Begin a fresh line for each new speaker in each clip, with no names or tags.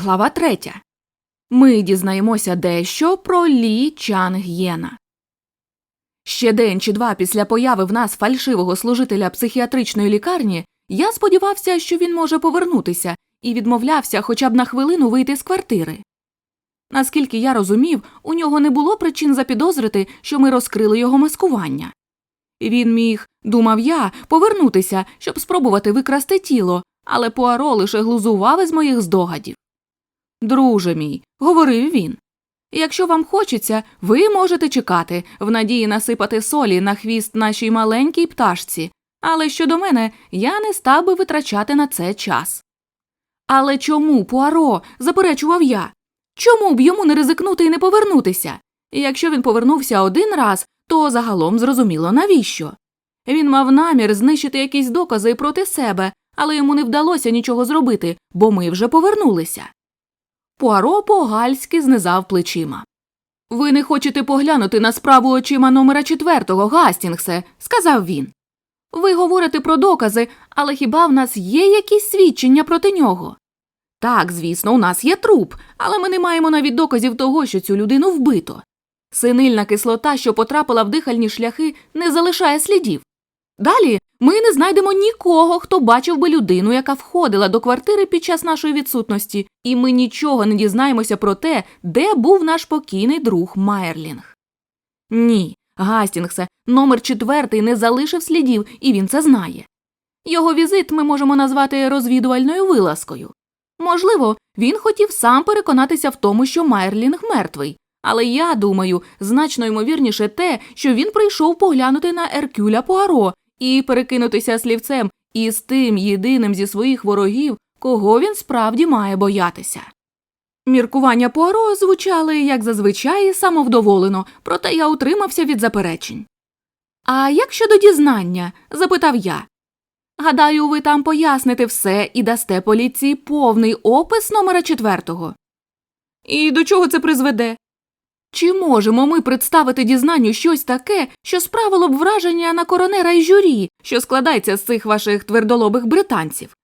Глава третя. Ми дізнаємося дещо про Лі Чанг'єна. Ще день чи два після появи в нас фальшивого служителя психіатричної лікарні я сподівався, що він може повернутися, і відмовлявся хоча б на хвилину вийти з квартири. Наскільки я розумів, у нього не було причин запідозрити, що ми розкрили його маскування. Він міг, думав я, повернутися, щоб спробувати викрасти тіло, але Пуаро лише глузував із моїх здогадів. Друже мій, говорив він. Якщо вам хочеться, ви можете чекати, в надії насипати солі на хвіст нашій маленькій пташці, але щодо мене я не став би витрачати на це час. Але чому, Пуаро? заперечував я. Чому б йому не ризикнути і не повернутися? Якщо він повернувся один раз, то загалом зрозуміло навіщо. Він мав намір знищити якісь докази проти себе, але йому не вдалося нічого зробити, бо ми вже повернулися. Пуаро по-гальськи знизав плечима. Ви не хочете поглянути на справу очима номера четвертого, Гастінгсе, сказав він. Ви говорите про докази, але хіба в нас є якісь свідчення проти нього? Так, звісно, у нас є труп, але ми не маємо навіть доказів того, що цю людину вбито. Синильна кислота, що потрапила в дихальні шляхи, не залишає слідів. Далі ми не знайдемо нікого, хто бачив би людину, яка входила до квартири під час нашої відсутності, і ми нічого не дізнаємося про те, де був наш покійний друг Майерлінг. Ні, Гастінгсе, номер четвертий не залишив слідів, і він це знає. Його візит ми можемо назвати розвідувальною вилазкою. Можливо, він хотів сам переконатися в тому, що Майерлінг мертвий, але я думаю, значно ймовірніше те, що він прийшов поглянути на Еркюля Пуаро і перекинутися слівцем із тим єдиним зі своїх ворогів, кого він справді має боятися. Міркування Пуаро звучали, як зазвичай, самовдоволено, проте я утримався від заперечень. А як щодо дізнання? запитав я. Гадаю, ви там поясните все і дасте поліції повний опис номера четвертого. І до чого це призведе? Чи можемо ми представити дізнанню щось таке, що справило б враження на коронера і журі, що складається з цих ваших твердолобих британців?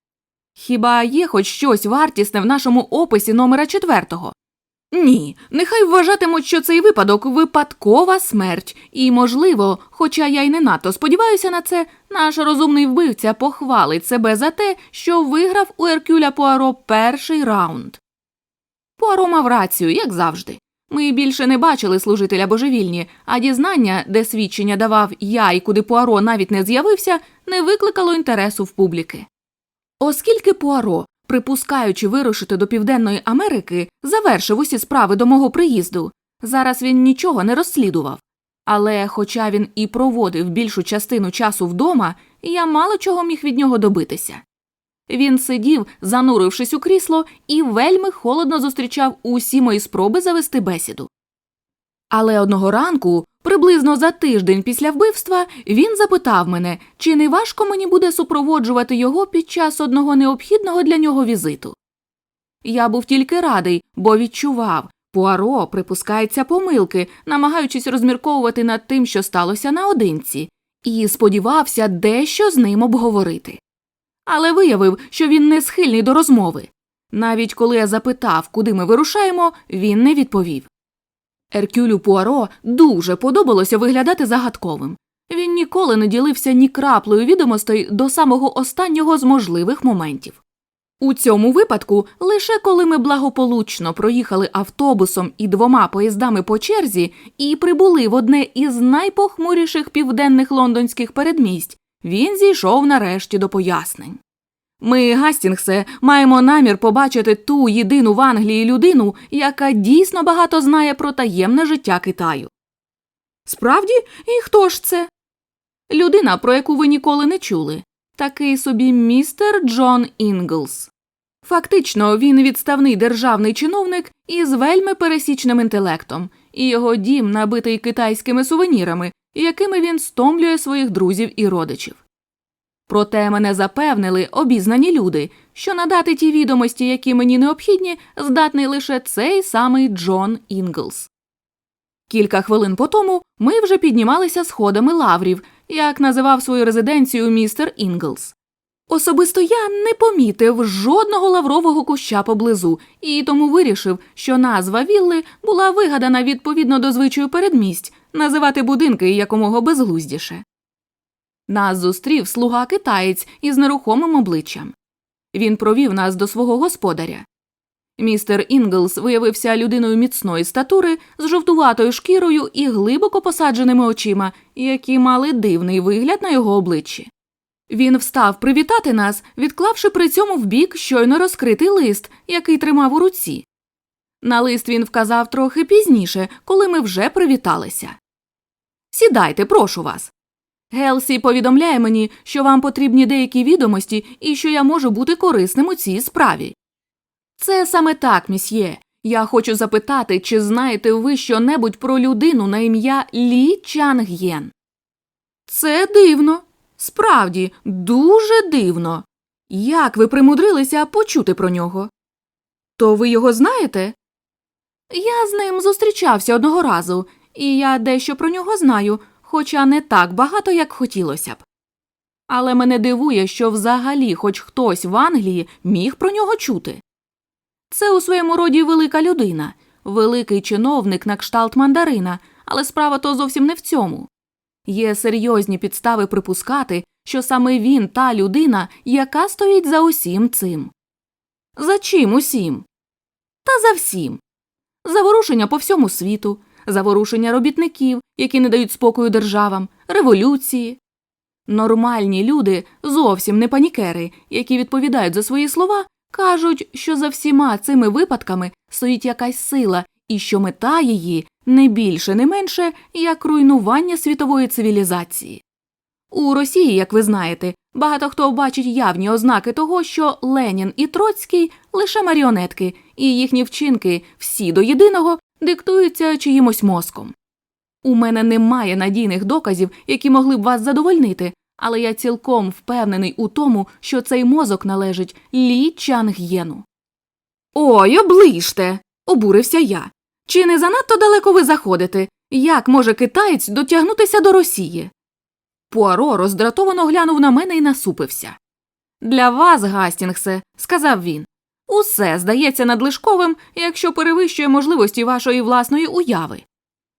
Хіба є хоч щось вартісне в нашому описі номера четвертого? Ні, нехай вважатимуть, що цей випадок випадкова смерть, і, можливо, хоча я й не надто сподіваюся на це, наш розумний вбивця похвалить себе за те, що виграв у Еркюля Пуаро перший раунд. Пуаро мав рацію, як завжди. Ми більше не бачили служителя божевільні, а дізнання, де свідчення давав я і куди Пуаро навіть не з'явився, не викликало інтересу в публіки. Оскільки Пуаро, припускаючи вирушити до Південної Америки, завершив усі справи до мого приїзду, зараз він нічого не розслідував. Але, хоча він і проводив більшу частину часу вдома, я мало чого міг від нього добитися. Він сидів, занурившись у крісло, і вельми холодно зустрічав усі мої спроби завести бесіду. Але одного ранку, приблизно за тиждень після вбивства, він запитав мене, чи не важко мені буде супроводжувати його під час одного необхідного для нього візиту. Я був тільки радий, бо відчував Пуаро припускається помилки, намагаючись розмірковувати над тим, що сталося наодинці, і сподівався дещо з ним обговорити але виявив, що він не схильний до розмови. Навіть коли я запитав, куди ми вирушаємо, він не відповів. Еркюлю Пуаро дуже подобалося виглядати загадковим. Він ніколи не ділився ні краплею відомостей до самого останнього з можливих моментів. У цьому випадку, лише коли ми благополучно проїхали автобусом і двома поїздами по черзі і прибули в одне із найпохмуріших південних лондонських передмість, він зійшов нарешті до пояснень. Ми, Гастінгсе, маємо намір побачити ту єдину в Англії людину, яка дійсно багато знає про таємне життя Китаю. Справді, і хто ж це? Людина, про яку ви ніколи не чули, такий собі містер Джон Інглс. Фактично, він відставний державний чиновник із вельми пересічним інтелектом, і його дім набитий китайськими сувенірами, якими він стомлює своїх друзів і родичів. Проте мене запевнили обізнані люди, що надати ті відомості, які мені необхідні, здатний лише цей самий Джон Інглс. Кілька хвилин по тому ми вже піднімалися сходами лаврів, як називав свою резиденцію містер Інглс. Особисто я не помітив жодного лаврового куща поблизу, і тому вирішив, що назва вілли була вигадана відповідно до звичаю передмість називати будинки якомога безглуздіше. Нас зустрів слуга китаєць із нерухомим обличчям. Він провів нас до свого господаря. Містер Інглс виявився людиною міцної статури з жовтуватою шкірою і глибоко посадженими очима, які мали дивний вигляд на його обличчі. Він встав привітати нас, відклавши при цьому вбік щойно розкритий лист, який тримав у руці. На лист він вказав трохи пізніше, коли ми вже привіталися. Сідайте, прошу вас. Гелсі повідомляє мені, що вам потрібні деякі відомості і що я можу бути корисним у цій справі. Це саме так, місьє. Я хочу запитати, чи знаєте ви щонебудь про людину на ім'я Лі Чанг'єн? Це дивно. Справді, дуже дивно. Як ви примудрилися почути про нього? То ви його знаєте? Я з ним зустрічався одного разу, і я дещо про нього знаю, хоча не так багато, як хотілося б. Але мене дивує, що взагалі хоч хтось в Англії міг про нього чути. Це у своєму роді велика людина, великий чиновник на кшталт мандарина, але справа то зовсім не в цьому. Є серйозні підстави припускати, що саме він та людина, яка стоїть за усім цим. За чим усім? Та за всім. Заворушення по всьому світу, заворушення робітників, які не дають спокою державам, революції. Нормальні люди, зовсім не панікери, які відповідають за свої слова, кажуть, що за всіма цими випадками стоїть якась сила і що мета її не більше, не менше, як руйнування світової цивілізації. У Росії, як ви знаєте, багато хто бачить явні ознаки того, що Ленін і Троцький лише маріонетки, і їхні вчинки всі до єдиного диктуються чиїмось мозком. У мене немає надійних доказів, які могли б вас задовольнити, але я цілком впевнений у тому, що цей мозок належить Лі Чанг'єну. Ой, оближте. обурився я. Чи не занадто далеко ви заходите? Як може китаєць дотягнутися до Росії? Пуаро роздратовано глянув на мене і насупився. Для вас, Гастінгсе, сказав він, усе здається надлишковим, якщо перевищує можливості вашої власної уяви.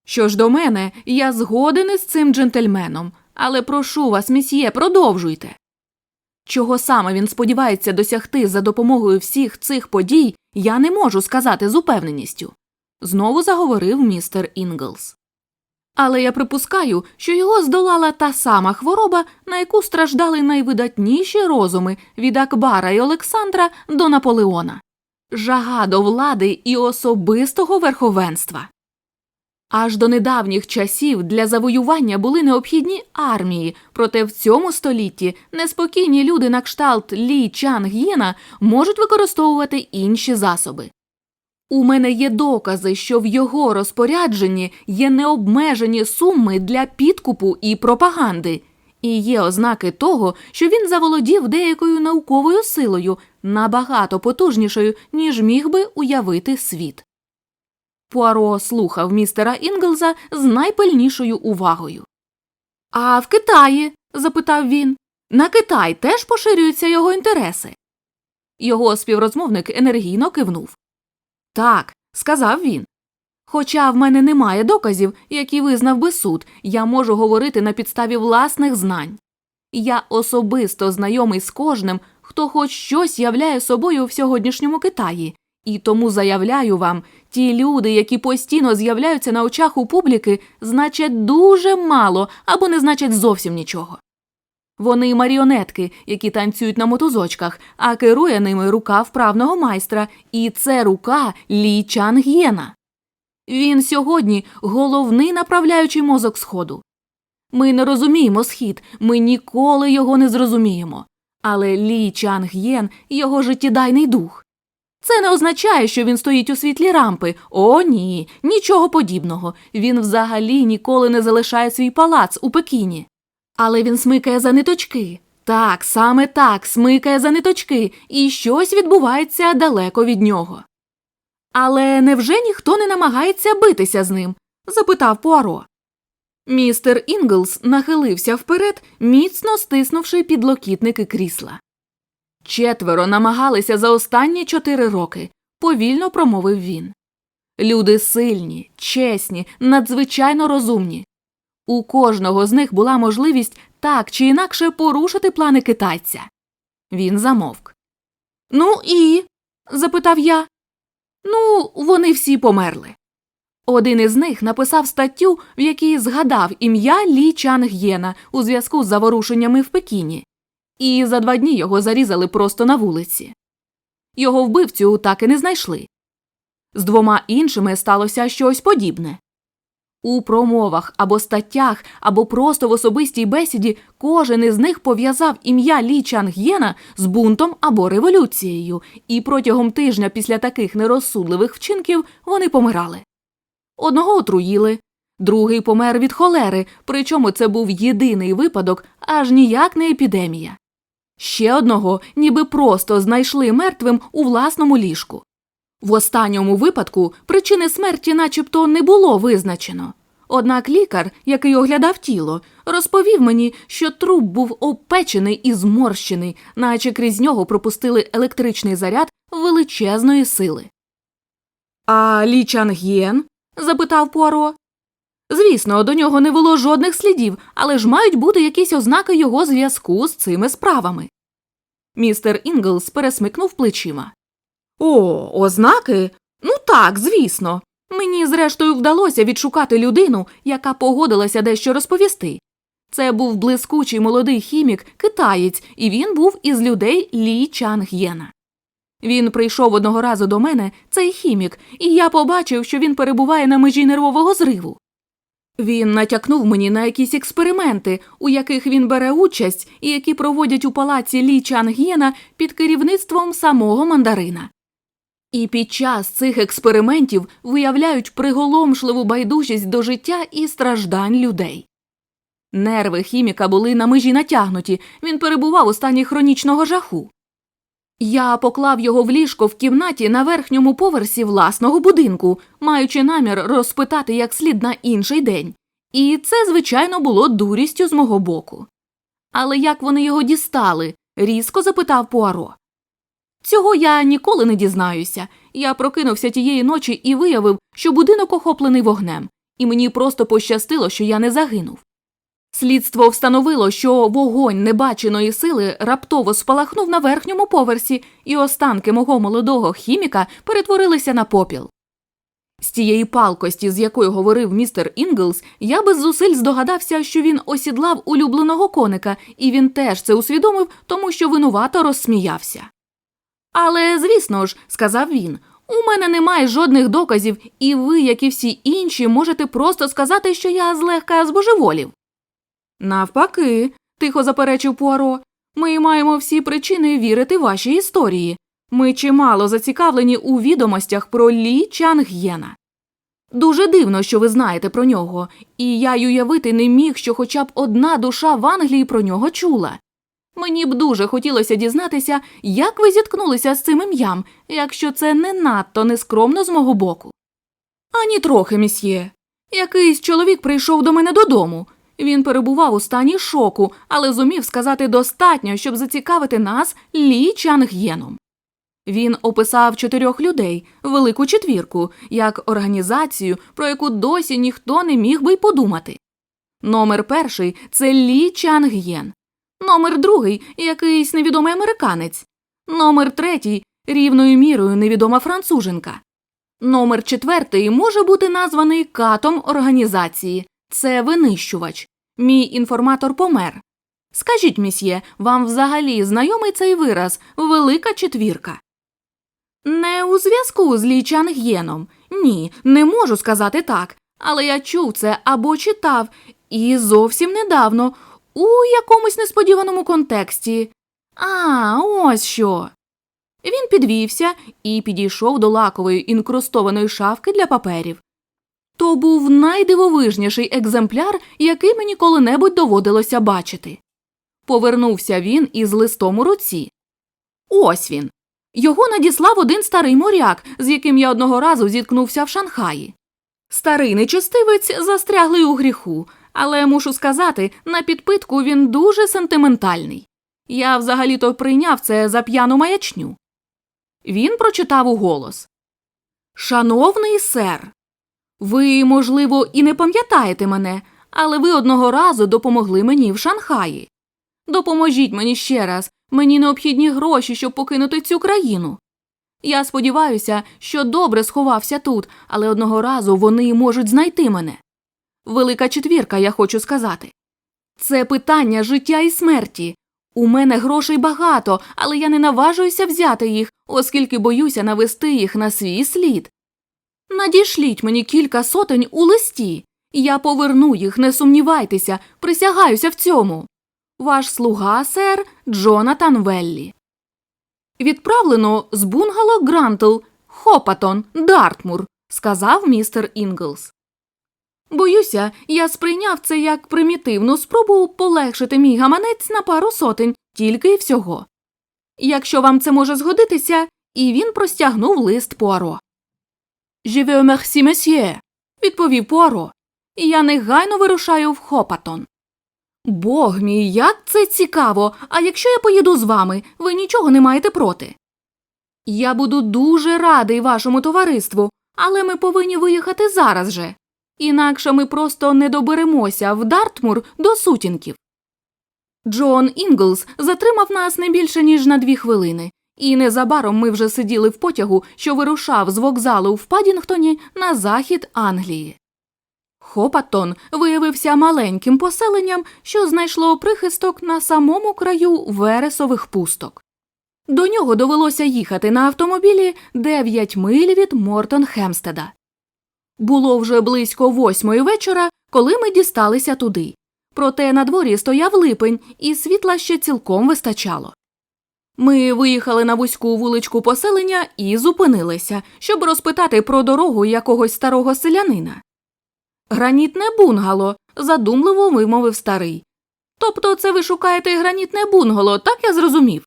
Що ж до мене, я згоден із цим джентльменом, але прошу вас, місьє, продовжуйте. Чого саме він сподівається досягти за допомогою всіх цих подій, я не можу сказати з упевненістю, знову заговорив містер Інглс. Але я припускаю, що його здолала та сама хвороба, на яку страждали найвидатніші розуми від Акбара і Олександра до Наполеона жага до влади і особистого верховенства. Аж до недавніх часів для завоювання були необхідні армії, проте в цьому столітті неспокійні люди на кшталт Лі Чанг'єна можуть використовувати інші засоби. У мене є докази, що в його розпорядженні є необмежені суми для підкупу і пропаганди, і є ознаки того, що він заволодів деякою науковою силою набагато потужнішою, ніж міг би уявити світ. Пуаро слухав містера Інглза з найпильнішою увагою. А в Китаї? запитав він. На Китай теж поширюються його інтереси. Його співрозмовник енергійно кивнув. Так, сказав він. Хоча в мене немає доказів, які визнав би суд, я можу говорити на підставі власних знань. Я особисто знайомий з кожним, хто хоч щось являє собою в сьогоднішньому Китаї, і тому заявляю вам, ті люди, які постійно з'являються на очах у публіки, значать дуже мало або не значать зовсім нічого. Вони маріонетки, які танцюють на мотузочках, а керує ними рука вправного майстра, і це рука Лі Чанг'єна. Він сьогодні головний направляючий мозок сходу. Ми не розуміємо схід, ми ніколи його не зрозуміємо. Але Лі Чанг'єн його життєдайний дух. Це не означає, що він стоїть у світлі рампи. О, ні, нічого подібного. Він взагалі ніколи не залишає свій палац у Пекіні. Але він смикає за ниточки. Так, саме так, смикає за ниточки, і щось відбувається далеко від нього. Але невже ніхто не намагається битися з ним? запитав Пуаро. Містер Інглс нахилився вперед, міцно стиснувши підлокітники крісла. Четверо намагалися за останні чотири роки, повільно промовив він. Люди сильні, чесні, надзвичайно розумні. У кожного з них була можливість так чи інакше порушити плани китайця. Він замовк. Ну і? запитав я. Ну, вони всі померли. Один із них написав статтю, в якій згадав ім'я Лі Чанг'єна у зв'язку з заворушеннями в Пекіні, і за два дні його зарізали просто на вулиці. Його вбивцю так і не знайшли. З двома іншими сталося щось подібне. У промовах або статтях, або просто в особистій бесіді кожен із них пов'язав ім'я Лі Чанг'єна з бунтом або революцією, і протягом тижня після таких нерозсудливих вчинків вони помирали. Одного отруїли, другий помер від холери, причому це був єдиний випадок, аж ніяк не епідемія. Ще одного ніби просто знайшли мертвим у власному ліжку. В останньому випадку причини смерті начебто не було визначено. Однак лікар, який оглядав тіло, розповів мені, що труп був опечений і зморщений, наче крізь нього пропустили електричний заряд величезної сили. А Лі Чанг'єн? запитав Пуаро. Звісно, до нього не було жодних слідів, але ж мають бути якісь ознаки його зв'язку з цими справами. Містер Інглс пересмикнув плечима. О, ознаки? Ну так, звісно. Мені, зрештою, вдалося відшукати людину, яка погодилася дещо розповісти. Це був блискучий молодий хімік, китаєць, і він був із людей Лі Чанг'єна. Він прийшов одного разу до мене, цей хімік, і я побачив, що він перебуває на межі нервового зриву. Він натякнув мені на якісь експерименти, у яких він бере участь і які проводять у палаці Лі Чанг'єна під керівництвом самого мандарина. І під час цих експериментів виявляють приголомшливу байдужість до життя і страждань людей. Нерви хіміка були на межі натягнуті, він перебував у стані хронічного жаху. Я поклав його в ліжко в кімнаті на верхньому поверсі власного будинку, маючи намір розпитати як слід на інший день, і це, звичайно, було дурістю з мого боку. Але як вони його дістали? різко запитав Пуаро. Цього я ніколи не дізнаюся. Я прокинувся тієї ночі і виявив, що будинок охоплений вогнем, і мені просто пощастило, що я не загинув. Слідство встановило, що вогонь небаченої сили раптово спалахнув на верхньому поверсі, і останки мого молодого хіміка перетворилися на попіл. З тієї палкості, з якою говорив містер Інглс, я без зусиль здогадався, що він осідлав улюбленого коника, і він теж це усвідомив, тому що винувато розсміявся. Але, звісно ж, сказав він, у мене немає жодних доказів, і ви, як і всі інші, можете просто сказати, що я злегка збожеволів. Навпаки, тихо заперечив Пуаро, ми маємо всі причини вірити вашій історії. Ми чимало зацікавлені у відомостях про Лі Чанг'єна. Дуже дивно, що ви знаєте про нього, і я й уявити не міг, що хоча б одна душа в Англії про нього чула. Мені б дуже хотілося дізнатися, як ви зіткнулися з цим ім'ям, якщо це не надто нескромно з мого боку. Ані трохи, місьє. Якийсь чоловік прийшов до мене додому. Він перебував у стані шоку, але зумів сказати достатньо, щоб зацікавити нас Лі Чанг'єном. Він описав чотирьох людей, велику четвірку, як організацію, про яку досі ніхто не міг би й подумати. Номер перший це Лі Чанг'єн. Номер другий якийсь невідомий американець. Номер третій рівною мірою невідома француженка. Номер четвертий може бути названий катом організації. Це винищувач. Мій інформатор помер. Скажіть, місьє, вам взагалі знайомий цей вираз велика четвірка? Не у зв'язку з Лі Чанг'єном. Ні, не можу сказати так. Але я чув це або читав, і зовсім недавно, у якомусь несподіваному контексті. А, ось що. Він підвівся і підійшов до лакової інкрустованої шафки для паперів. То був найдивовижніший екземпляр, який мені коли-небудь доводилося бачити. Повернувся він із листом у руці. Ось він. Його надіслав один старий моряк, з яким я одного разу зіткнувся в Шанхаї. Старий нечестивець застряглий у гріху, але мушу сказати, на підпитку він дуже сентиментальний. Я взагалі-то прийняв це за п'яну маячню. Він прочитав уголос Шановний сер, ви, можливо, і не пам'ятаєте мене, але ви одного разу допомогли мені в Шанхаї. Допоможіть мені ще раз, мені необхідні гроші, щоб покинути цю країну. Я сподіваюся, що добре сховався тут, але одного разу вони можуть знайти мене. Велика четвірка, я хочу сказати. Це питання життя і смерті. У мене грошей багато, але я не наважуюся взяти їх, оскільки боюся навести їх на свій слід. Надішліть мені кілька сотень у листі, я поверну їх, не сумнівайтеся, присягаюся в цьому. Ваш слуга, сер Джонатан Веллі. Відправлено з бунгало Грантл, Хопатон, Дартмур, сказав містер Інглс. Боюся, я сприйняв це як примітивну спробу полегшити мій гаманець на пару сотень, тільки й всього. Якщо вам це може згодитися, і він простягнув лист Пуаро. «Je vous remercie, monsieur», – відповів Пуаро. Я негайно вирушаю в Хопатон. Бог мій, як це цікаво! А якщо я поїду з вами, ви нічого не маєте проти. Я буду дуже радий вашому товариству, але ми повинні виїхати зараз же. Інакше ми просто не доберемося в Дартмур до сутінків. Джон Інглс затримав нас не більше, ніж на дві хвилини, і незабаром ми вже сиділи в потягу, що вирушав з вокзалу в Падінгтоні на захід Англії. Хопатон виявився маленьким поселенням, що знайшло прихисток на самому краю вересових пусток. До нього довелося їхати на автомобілі 9 миль від Мортон Хемстеда. Було вже близько восьмої вечора, коли ми дісталися туди. Проте на дворі стояв липень, і світла ще цілком вистачало. Ми виїхали на вузьку вуличку поселення і зупинилися, щоб розпитати про дорогу якогось старого селянина. Гранітне бунгало, задумливо вимовив старий. Тобто це ви шукаєте гранітне бунгало, так я зрозумів.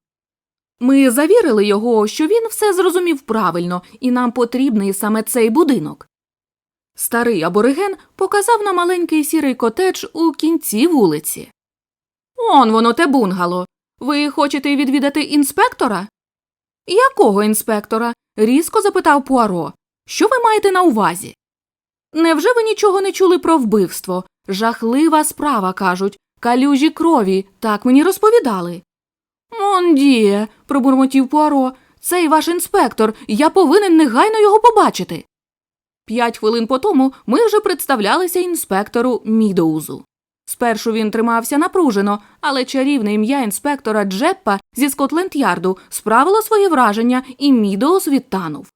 Ми завірили його, що він все зрозумів правильно, і нам потрібний саме цей будинок. Старий абориген показав на маленький сірий котедж у кінці вулиці. Он воно те бунгало. Ви хочете відвідати інспектора? Якого інспектора? різко запитав Пуаро. Що ви маєте на увазі? Невже ви нічого не чули про вбивство? Жахлива справа, кажуть, калюжі крові, так мені розповідали. Мондіє, пробурмотів Пуаро, цей ваш інспектор, я повинен негайно його побачити. П'ять хвилин по тому ми вже представлялися інспектору Мідоузу. Спершу він тримався напружено, але чарівне ім'я інспектора Джеппа зі Скотленд-Ярду справило своє враження, і Мідоуз відтанув.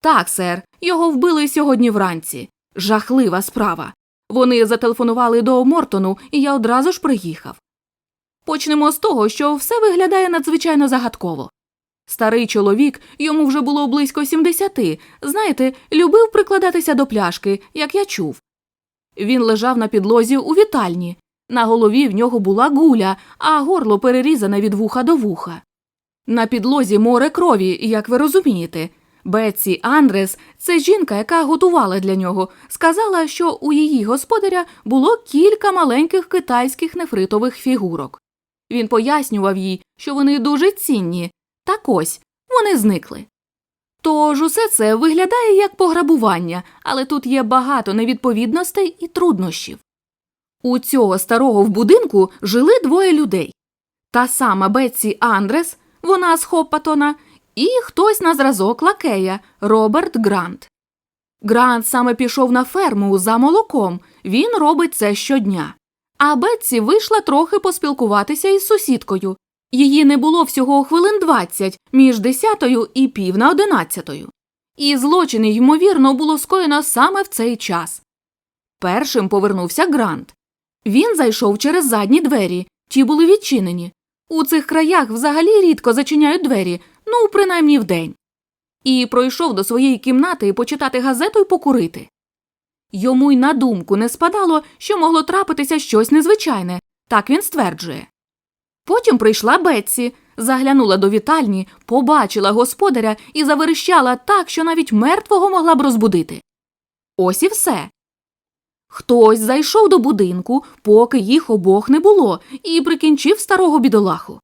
Так, сер, його вбили сьогодні вранці. Жахлива справа. Вони зателефонували до Мортону, і я одразу ж приїхав. Почнемо з того, що все виглядає надзвичайно загадково. Старий чоловік, йому вже було близько 70, знаєте, любив прикладатися до пляшки, як я чув. Він лежав на підлозі у вітальні. На голові в нього була гуля, а горло перерізане від вуха до вуха. На підлозі море крові, як ви розумієте. Бетсі Андрес, це жінка, яка готувала для нього, сказала, що у її господаря було кілька маленьких китайських нефритових фігурок. Він пояснював їй, що вони дуже цінні. Так ось вони зникли. Тож усе це виглядає як пограбування, але тут є багато невідповідностей і труднощів. У цього старого в будинку жили двоє людей та сама Бетсі Андрес, вона з Хоппатона, і хтось на зразок лакея Роберт Грант. Грант саме пішов на ферму за молоком, він робить це щодня. А Бетсі вийшла трохи поспілкуватися із сусідкою. Її не було всього хвилин двадцять між десятою і пів на одинадцятою. І злочин, ймовірно, було скоєно саме в цей час. Першим повернувся Грант. Він зайшов через задні двері, ті були відчинені. У цих краях взагалі рідко зачиняють двері, ну, принаймні вдень. І пройшов до своєї кімнати почитати газету і покурити. Йому й на думку не спадало, що могло трапитися щось незвичайне, так він стверджує. Потім прийшла Бетсі, заглянула до вітальні, побачила господаря і заверещала так, що навіть мертвого могла б розбудити. Ось і все. Хтось зайшов до будинку, поки їх обох не було, і прикінчив старого бідолаху.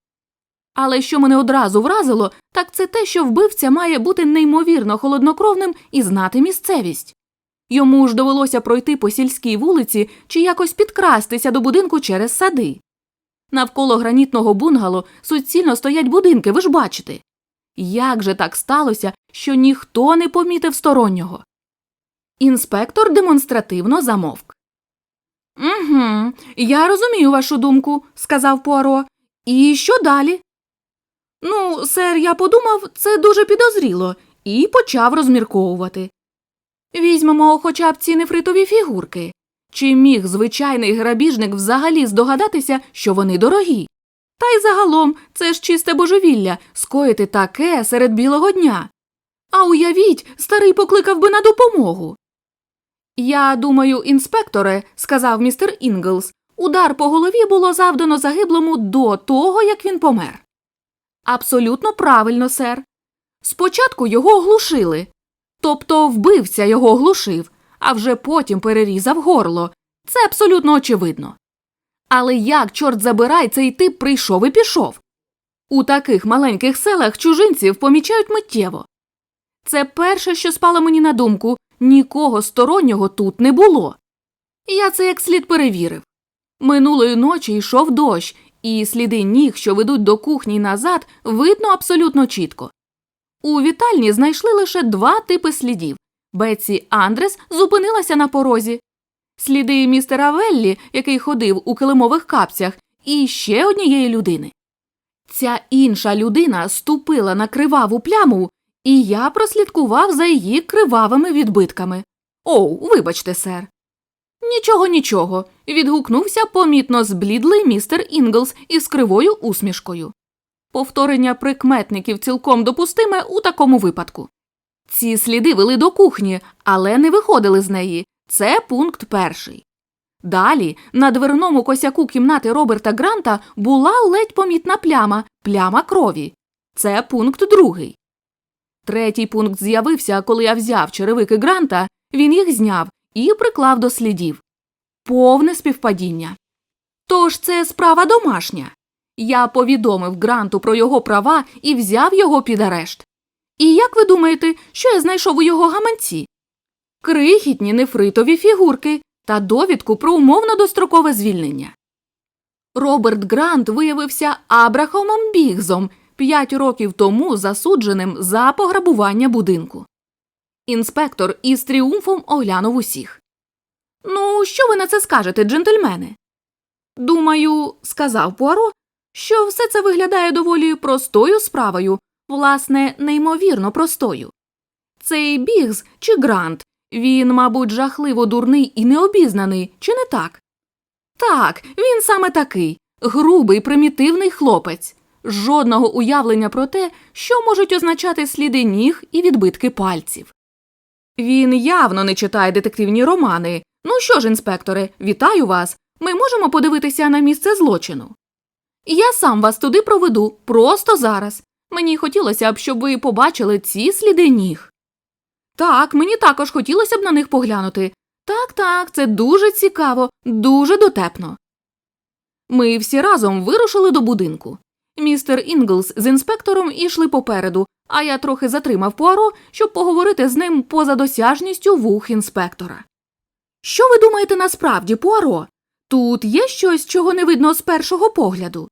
Але що мене одразу вразило, так це те, що вбивця має бути неймовірно холоднокровним і знати місцевість. Йому ж довелося пройти по сільській вулиці чи якось підкрастися до будинку через сади. Навколо гранітного бунгало суцільно стоять будинки, ви ж бачите. Як же так сталося, що ніхто не помітив стороннього? Інспектор демонстративно замовк. Угу, я розумію вашу думку, сказав Пуаро. І що далі? Ну, сер, я подумав, це дуже підозріло, і почав розмірковувати. Візьмемо хоча б ці нефритові фігурки. Чи міг звичайний грабіжник взагалі здогадатися, що вони дорогі? Та й загалом це ж чисте божевілля скоїти таке серед білого дня. А уявіть, старий покликав би на допомогу. Я думаю, інспекторе, сказав містер Інглс, удар по голові було завдано загиблому до того, як він помер. Абсолютно правильно, сер. Спочатку його оглушили, тобто вбивця його оглушив, а вже потім перерізав горло. Це абсолютно очевидно. Але як, чорт забирай, цей тип прийшов і пішов? У таких маленьких селах чужинців помічають миттєво. Це перше, що спало мені на думку, нікого стороннього тут не було. Я це як слід перевірив. Минулої ночі йшов дощ, і сліди ніг, що ведуть до кухні назад, видно абсолютно чітко. У вітальні знайшли лише два типи слідів. Бетсі Андрес зупинилася на порозі. Сліди містера Веллі, який ходив у килимових капцях, і ще однієї людини. Ця інша людина ступила на криваву пляму, і я прослідкував за її кривавими відбитками. Оу, вибачте, сер. Нічого, нічого. відгукнувся помітно зблідлий містер Інглс із кривою усмішкою. Повторення прикметників цілком допустиме у такому випадку. Ці сліди вели до кухні, але не виходили з неї. Це пункт перший. Далі на дверному косяку кімнати Роберта Гранта була ледь помітна пляма, пляма крові. Це пункт другий. Третій пункт з'явився, коли я взяв черевики Гранта, він їх зняв і приклав до слідів. Повне співпадіння. Тож це справа домашня. Я повідомив Гранту про його права і взяв його під арешт. І як ви думаєте, що я знайшов у його гаманці? Крихітні нефритові фігурки та довідку про умовно дострокове звільнення. Роберт Грант виявився Абрахамом Бігзом п'ять років тому засудженим за пограбування будинку. Інспектор із тріумфом оглянув усіх. Ну, що ви на це скажете, джентльмени? Думаю, сказав Пуаро, що все це виглядає доволі простою справою, власне, неймовірно простою. Цей Бігз чи Грант, він, мабуть, жахливо дурний і необізнаний, чи не так? Так, він саме такий грубий, примітивний хлопець, жодного уявлення про те, що можуть означати сліди ніг і відбитки пальців. Він явно не читає детективні романи. Ну що ж, інспекторе, вітаю вас. Ми можемо подивитися на місце злочину. Я сам вас туди проведу просто зараз. Мені хотілося б, щоб ви побачили ці сліди ніг. Так, мені також хотілося б на них поглянути. Так, так, це дуже цікаво, дуже дотепно. Ми всі разом вирушили до будинку. Містер Інглс з інспектором ішли попереду, а я трохи затримав Пуаро, щоб поговорити з ним поза досяжністю вух інспектора. Що ви думаєте насправді, Пуаро? Тут є щось, чого не видно з першого погляду?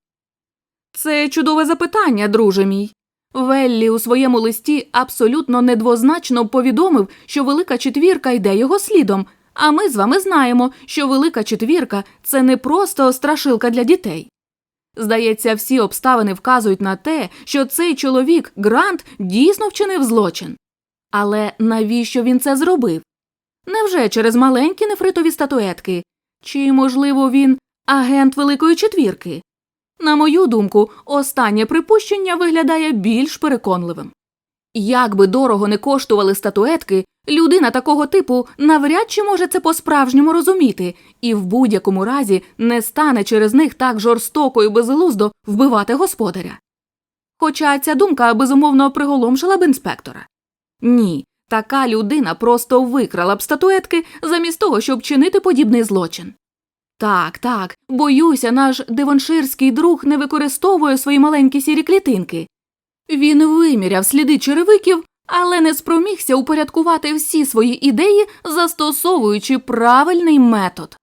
Це чудове запитання, друже мій. Веллі у своєму листі абсолютно недвозначно повідомив, що велика четвірка йде його слідом, а ми з вами знаємо, що велика четвірка це не просто страшилка для дітей. Здається, всі обставини вказують на те, що цей чоловік, Грант, дійсно вчинив злочин. Але навіщо він це зробив? Невже через маленькі нефритові статуетки? Чи, можливо, він агент Великої четвірки? На мою думку, останнє припущення виглядає більш переконливим. Як би дорого не коштували статуетки, людина такого типу навряд чи може це по-справжньому розуміти і в будь-якому разі не стане через них так жорстоко і безглуздо вбивати господаря. Хоча ця думка безумовно приголомшила б інспектора. Ні, така людина просто викрала б статуетки замість того, щоб чинити подібний злочин. Так, так, боюся, наш девонширський друг не використовує свої маленькі сірі клітинки. Він виміряв сліди черевиків, але не спромігся упорядкувати всі свої ідеї, застосовуючи правильний метод.